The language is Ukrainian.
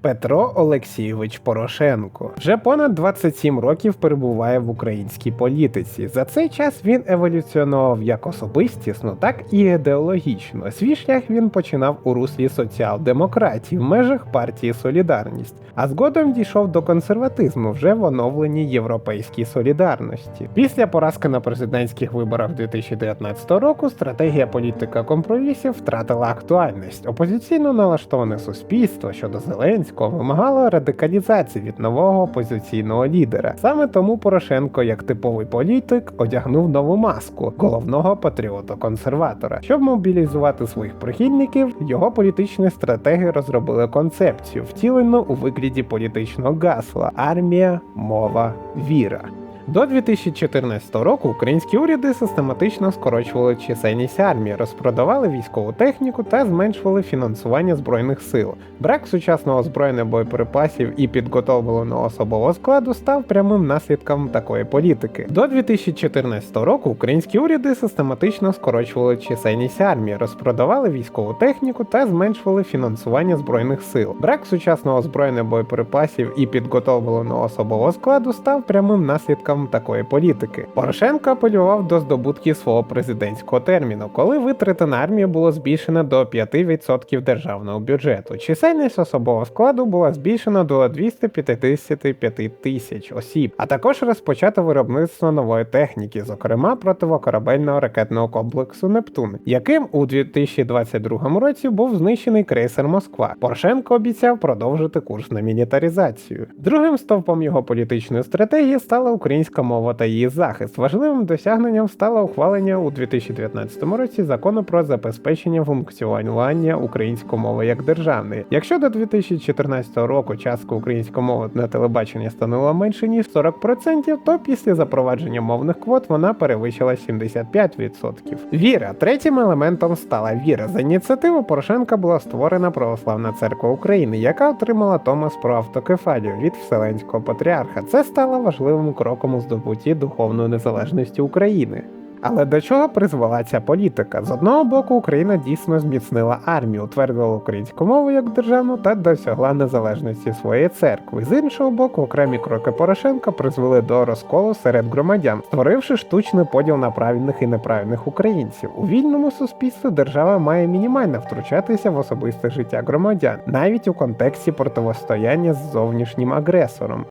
Петро Олексійович Порошенко вже понад 27 років перебуває в українській політиці. За цей час він еволюціонував як особистісно, так і ідеологічно. Свій шлях він починав у руслі соціал-демократії в межах партії Солідарність, а згодом дійшов до консерватизму вже в оновленій європейській солідарності. Після поразки на президентських виборах 2019 року стратегія політика компромісів втратила актуальність. Опозиційно налаштоване суспільство щодо Зеленського вимагало радикалізації від нового опозиційного лідера. Саме тому Порошенко, як типовий політик, одягнув нову маску головного патріота-консерватора. Щоб мобілізувати своїх прихильників, його політичні стратеги розробили концепцію, втілену у вигляді політичного гасла армія, мова, віра. До 2014 року українські уряди систематично скорочували чисельність армії, розпродавали військову техніку та зменшували фінансування збройних сил. Брак сучасного озброєння боєприпасів і підготовленого особового складу став прямим наслідком такої політики. До 2014 року українські уряди систематично скорочували чисельність армії, розпродавали військову техніку та зменшували фінансування збройних сил. Брак сучасного озброєння боєприпасів і підготовленого особового складу став прямим наслідком такої політики. Порошенко апелював до здобутків свого президентського терміну, коли витрати на армію було збільшено до 5% державного бюджету. Чисельність особового складу була збільшена до 255 тисяч осіб, а також розпочато виробництво нової техніки, зокрема противокорабельного ракетного комплексу Нептун, яким у 2022 році був знищений крейсер Москва. Порошенко обіцяв продовжити курс на мілітаризацію. Другим стовпом його політичної стратегії стала українська мова та її захист. Важливим досягненням стало ухвалення у 2019 році закону про забезпечення функціонування української мови як державної. Якщо до 2014 року частка української мови на телебаченні становила менше ніж 40%, то після запровадження мовних квот вона перевищила 75%. Віра третім елементом стала віра. За ініціативу Порошенка була створена Православна церква України, яка отримала Томас про автокефалію від Вселенського патріарха. Це стало важливим кроком у здобутті духовної незалежності України. Але до чого призвела ця політика? З одного боку, Україна дійсно зміцнила армію, утвердила українську мову як державну та досягла незалежності своєї церкви. З іншого боку, окремі кроки Порошенка призвели до розколу серед громадян, створивши штучний поділ на правильних і неправильних українців. У вільному суспільстві держава має мінімально втручатися в особисте життя громадян, навіть у контексті противостояння з зовнішнім агресором.